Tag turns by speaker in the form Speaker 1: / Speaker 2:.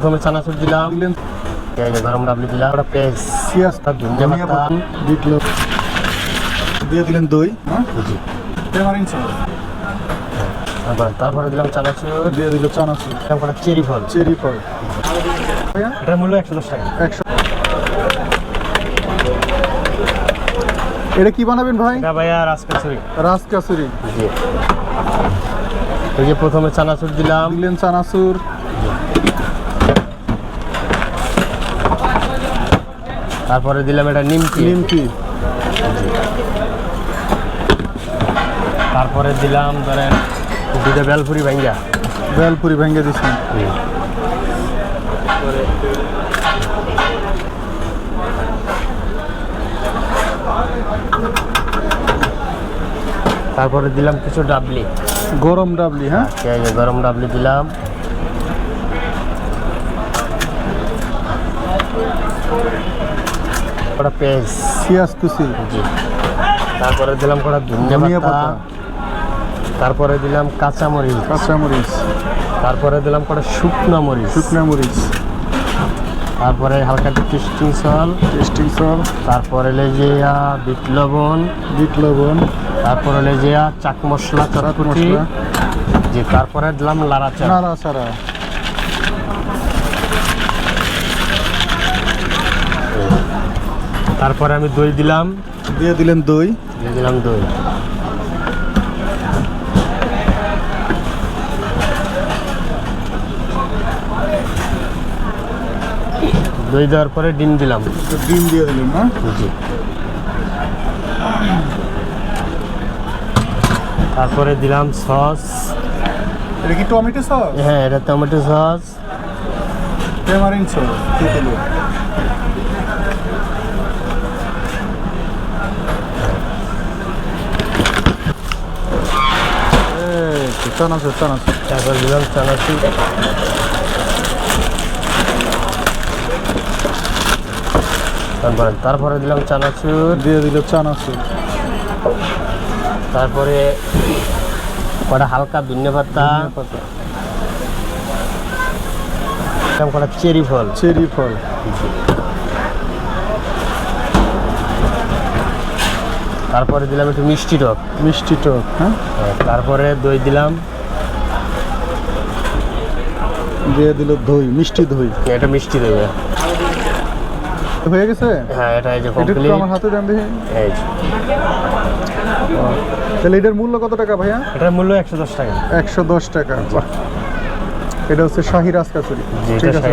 Speaker 1: প্রথমে চানাচুর দিলাম। গরম ডাবলি দিলাম। ওটা পেঁয়াজ
Speaker 2: পেঁয়াজ
Speaker 1: ধনিয়া পাতা।
Speaker 2: বিট দিয়ে দিলেন দই। হ্যাঁ?
Speaker 1: তারপরে তারপরে দিলাম চানাচুর
Speaker 2: দিয়ে দিল চানাচুর
Speaker 1: কটা চেরি ফল।
Speaker 2: চেরি ফল।
Speaker 1: এটার মূল্য একশো দশ টাকা।
Speaker 2: একশো এটা কি বানাবেন ভাই?
Speaker 1: এটা ভাইয়া রাজকাছুরি
Speaker 2: রাজ কাসুরি
Speaker 1: জি এই যে প্রথমে চানাচুর দিলাম।
Speaker 2: দিলেন চানাচুর
Speaker 1: তারপরে দিলাম এটা নিমকি।
Speaker 2: নিমকি।
Speaker 1: তারপরে দিলাম ধরেন দুটো বেলপুরি ভাঙ্গা।
Speaker 2: বেলপুরি ভেঙে দিছি।
Speaker 1: তারপরে দিলাম কিছু ডাবলি।
Speaker 2: গরম ডাবলি হ্যাঁ?
Speaker 1: এই যে গরম ডাবলি দিলাম। কটা পেঁয়াজ।
Speaker 2: পেঁয়াজ কুচি।
Speaker 1: তারপরে দিলাম কটা ধনিয়া পাতা। তারপরে দিলাম কাঁচামরিচ।
Speaker 2: কাঁচামরিচ।
Speaker 1: তারপরে দিলাম কটা শুকনো মরিচ।
Speaker 2: শুকনো মরিচ।
Speaker 1: তারপরে হালকা একটু টেস্টিং সল।
Speaker 2: টেস্টিং সল।
Speaker 1: তারপরে লেজিয়া বিট লবণ।
Speaker 2: বিট লবণ।
Speaker 1: তারপরে লেজিয়া চাক মশলা
Speaker 2: চাট
Speaker 1: চটপটি।
Speaker 2: মশলা।
Speaker 1: জি তারপরে দিলাম লাড়া চা
Speaker 2: নাড়া ছাড়া
Speaker 1: তারপরে আমি দই দিলাম।
Speaker 2: দিয়ে দিলেন দই।
Speaker 1: দিয়ে দিলাম দই। দই দেওয়ার পরে ডিম দিলাম।
Speaker 2: ডিম দিয়ে দিলেন না?
Speaker 1: জি। তারপরে দিলাম সস।
Speaker 2: এটা কি টমেটো সস?
Speaker 1: হ্যাঁ এটা টমেটো সস।
Speaker 2: টেমারিন সস তেঁতুলের এই তো চানাচুর চানাচুর
Speaker 1: তারপরে তারপরে তারপরে দিলাম চানাচুর
Speaker 2: দিয়ে দিল চানাচুর
Speaker 1: তারপরে কটা হালকা ধনিয়া পাতা। কটা চেরি ফল।
Speaker 2: চেরি ফল।
Speaker 1: তারপরে দিলাম একটু মিষ্টি টক।
Speaker 2: মিষ্টি টক হ্যাঁ?
Speaker 1: হ্যাঁ, তারপরে দই দিলাম।
Speaker 2: দিয়ে দিল দই মিষ্টি দই।
Speaker 1: এটা মিষ্টি দেবে
Speaker 2: হয়ে গেছে?
Speaker 1: হ্যাঁ এটা এই যে
Speaker 2: এটা
Speaker 1: কমপ্লিট
Speaker 2: আমার হাতে দেন দেখি।
Speaker 1: এই।
Speaker 2: তাহলে এটার মূল্য কত টাকা ভাইয়া?
Speaker 1: এটার মূল্য একশো দশ টাকা।
Speaker 2: একশো দশ টাকা। এটা হচ্ছে শাহি রাজকাচুরি।
Speaker 1: জি
Speaker 2: ঠিক আছে।